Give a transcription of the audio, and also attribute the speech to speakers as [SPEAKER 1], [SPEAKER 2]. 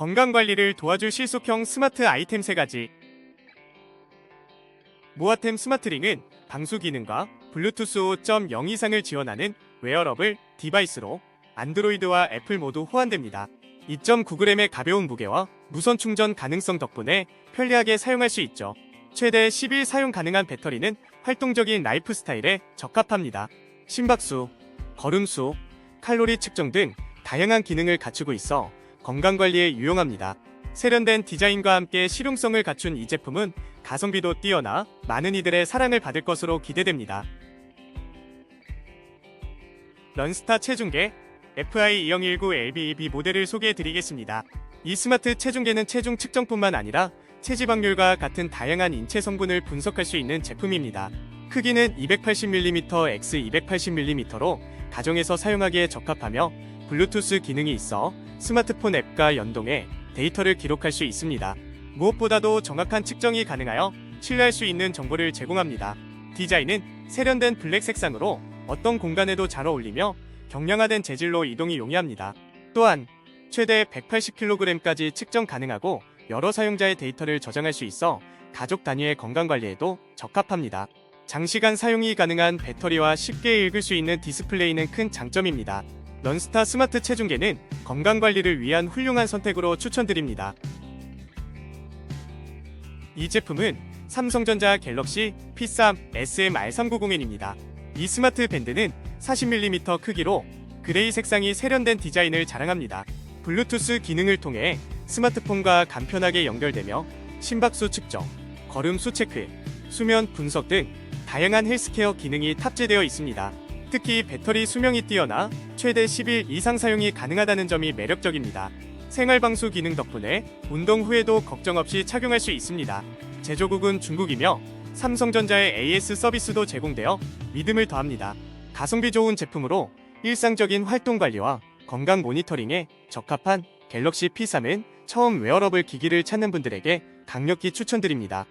[SPEAKER 1] 건강관리를 도와줄 실속형 스마트 아이템 3가지. 모아템 스마트링은 방수 기능과 블루투스 5.0 이상을 지원하는 웨어러블 디바이스로 안드로이드와 애플 모두 호환됩니다. 2.9g의 가벼운 무게와 무선 충전 가능성 덕분에 편리하게 사용할 수 있죠. 최대 10일 사용 가능한 배터리는 활동적인 라이프 스타일에 적합합니다. 심박수, 걸음수, 칼로리 측정 등 다양한 기능을 갖추고 있어 건강관리에 유용합니다. 세련된 디자인과 함께 실용성을 갖춘 이 제품은 가성비도 뛰어나 많은 이들의 사랑을 받을 것으로 기대됩니다. 런스타 체중계 FI2019LBEB 모델을 소개해드리겠습니다. 이 스마트 체중계는 체중 측정뿐만 아니라 체지방률과 같은 다양한 인체 성분을 분석할 수 있는 제품입니다. 크기는 280mm x 280mm로 가정에서 사용하기에 적합하며 블루투스 기능이 있어 스마트폰 앱과 연동해 데이터를 기록할 수 있습니다. 무엇보다도 정확한 측정이 가능하여 신뢰할 수 있는 정보를 제공합니다. 디자인은 세련된 블랙 색상으로 어떤 공간에도 잘 어울리며 경량화된 재질로 이동이 용이합니다. 또한 최대 180kg까지 측정 가능하고 여러 사용자의 데이터를 저장할 수 있어 가족 단위의 건강 관리에도 적합합니다. 장시간 사용이 가능한 배터리와 쉽게 읽을 수 있는 디스플레이는 큰 장점입니다. 런스타 스마트 체중계는 건강 관리를 위한 훌륭한 선택으로 추천드립니다. 이 제품은 삼성전자 갤럭시 P3 SM-R390N입니다. 이 스마트 밴드는 40mm 크기로 그레이 색상이 세련된 디자인을 자랑합니다. 블루투스 기능을 통해 스마트폰과 간편하게 연결되며 심박수 측정, 걸음수 체크, 수면 분석 등 다양한 헬스케어 기능이 탑재되어 있습니다. 특히 배터리 수명이 뛰어나 최대 10일 이상 사용이 가능하다는 점이 매력적입니다. 생활방수 기능 덕분에 운동 후에도 걱정 없이 착용할 수 있습니다. 제조국은 중국이며 삼성전자의 AS 서비스도 제공되어 믿음을 더합니다. 가성비 좋은 제품으로 일상적인 활동 관리와 건강 모니터링에 적합한 갤럭시 P3은 처음 웨어러블 기기를 찾는 분들에게 강력히 추천드립니다.